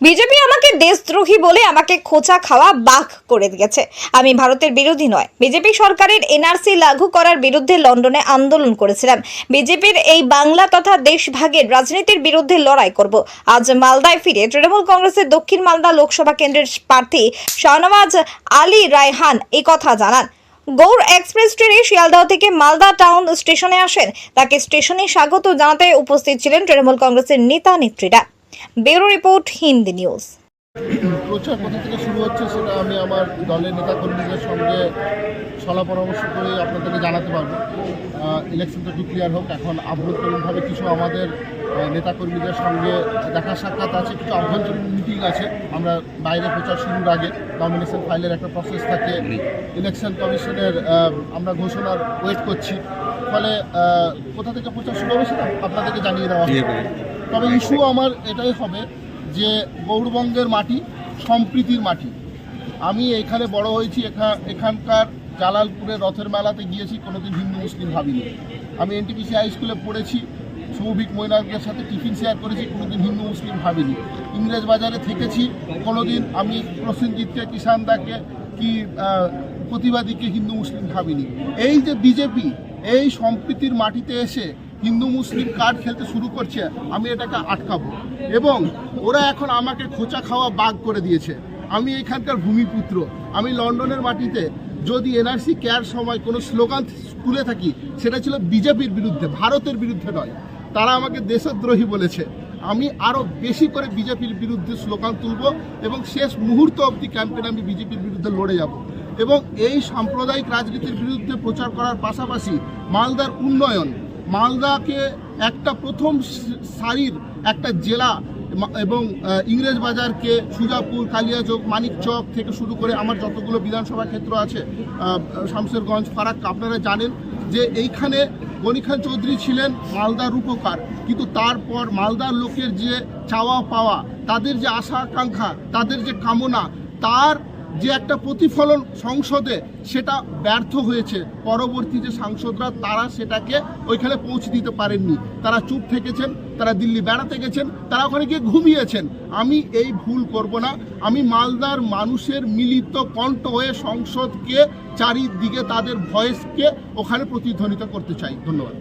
BJP আমাকে দেশদ্রোহী বলে আমাকে খোঁচা খাওয়া বাঘ করে দিয়েছে। আমি ভারতের বিরোধী নয়। বিজেপি সরকারের এনআরসি লাগু করার বিরুদ্ধে লন্ডনে আন্দোলন করেছিলাম। বিজেপির এই বাংলা তথা দেশভাগের রাজনীতির বিরুদ্ধে লড়াই করব। আজ মালদায় ফিরে তৃণমূল কংগ্রেসের দক্ষিণ মালদা লোকসভা কেন্দ্রের প্রার্থী শাহনওয়াজ আলী রায়হান এই কথা জানান। গৌর এক্সপ্রেস ট্রেনে শিয়ালদহ থেকে মালদা টাউন স্টেশনে আসেন। তাকে স্টেশনে স্বাগত জানাতে উপস্থিত ছিলেন তৃণমূল কংগ্রেসের নেতা নেত্রীরা ব্যুরো রিপোর্ট হিন্দি নিউজ। প্রচার কোথা থেকে শুরু হচ্ছে সেটা আমি আমার দলের নেতাকর্মীদের সঙ্গে সলা পরামর্শ করে আপনাদেরকে জানাতে পারব। ইলেকশনটা একটু ক্লিয়ার হোক এখন আভ্যন্তরীণভাবে কিছু আমাদের নেতাকর্মীদের সঙ্গে দেখা সাক্ষাৎ আছে কিছু আভ্যন্তরীণ মিটিং আছে। আমরা বাইরে প্রচার শুরুর আগে নমিনেশন ফাইলের একটা প্রসেস থাকে। ইলেকশন কমিশনের আমরা ঘোষণার ওয়েট করছি। ফলে কোথা থেকে প্রচার শুরু হবে সেটা আপনাদেরকে জানিয়ে দেওয়া হবে। তবে ইস্যু আমার এটাই হবে যে গৌরবঙ্গের মাটি সম্প্রীতির মাটি। আমি এখানে বড় হয়েছি এখা- এখানকার জালালপুরের রথের মেলাতে গিয়েছি কোনোদিন হিন্দু মুসলিম ভাবিনি। আমি এনটিপিসি হাই স্কুলে পড়েছি সৌভিক মৈনাকদের সাথে টিফিন শেয়ার করেছি কোনোদিন হিন্দু মুসলিম ভাবিনি। ইংরেজ বাজারে থেকেছি কোনোদিন আমি প্রসেনজিৎকে কিষানদাকে কি প্রতিবাদীকে হিন্দু মুসলিম ভাবিনি। এই যে বিজেপি এই সম্প্রীতির মাটিতে এসে হিন্দু মুসলিম কার্ড খেলতে শুরু করছে, আমি এটাকে আটকাবো। এবং ওরা এখন আমাকে খোঁচা খাওয়া বাগ করে দিয়েছে। আমি এখানকার ভূমিপুত্র। আমি লন্ডনের মাটিতে যদি এনআরসি কেয়ার সময় কোনো স্লোগান তুলে থাকি, সেটা ছিল বিজেপির বিরুদ্ধে, ভারতের বিরুদ্ধে নয়। তারা আমাকে দেশদ্রোহী বলেছে। আমি আরও বেশি করে বিজেপির বিরুদ্ধে স্লোগান তুলব এবং শেষ মুহূর্ত অবধি ক্যাম্পেনে আমি বিজেপির বিরুদ্ধে লড়ে যাব। এবং এই সাম্প্রদায়িক রাজনীতির বিরুদ্ধে প্রচার করার পাশাপাশি মালদার উন্নয়ন মালদাকে একটা প্রথম সারির একটা জেলা এবং ইংরেজ বাজারকে সুজাপুর কালিয়াচক মানিকচক থেকে শুরু করে আমার যতগুলো বিধানসভা ক্ষেত্র আছে আহ, শামশেরগঞ্জ ফারাক্কা আপনারা জানেন যে এইখানে গনি খান চৌধুরী ছিলেন মালদার রূপকার। কিন্তু তারপর মালদার লোকের যে চাওয়া পাওয়া, তাদের যে আশা আকাঙ্ক্ষা তাদের যে কামনা, তার যে একটা প্রতিফলন সংসদে সেটা ব্যর্থ হয়েছে পরবর্তী যে সাংসদরা তারা সেটাকে ওইখানে পৌঁছে দিতে পারেননি। তারা চুপ থেকেছেন তারা দিল্লি বেড়াতে গেছেন তারা ওখানে গিয়ে ঘুমিয়েছেন। আমি এই ভুল করব না। আমি মালদার মানুষের মিলিত কণ্ঠ হয়ে সংসদকে চারিদিকে তাদের ভয়েসকে ওখানে প্রতিধ্বনিত করতে চাই। ধন্যবাদ।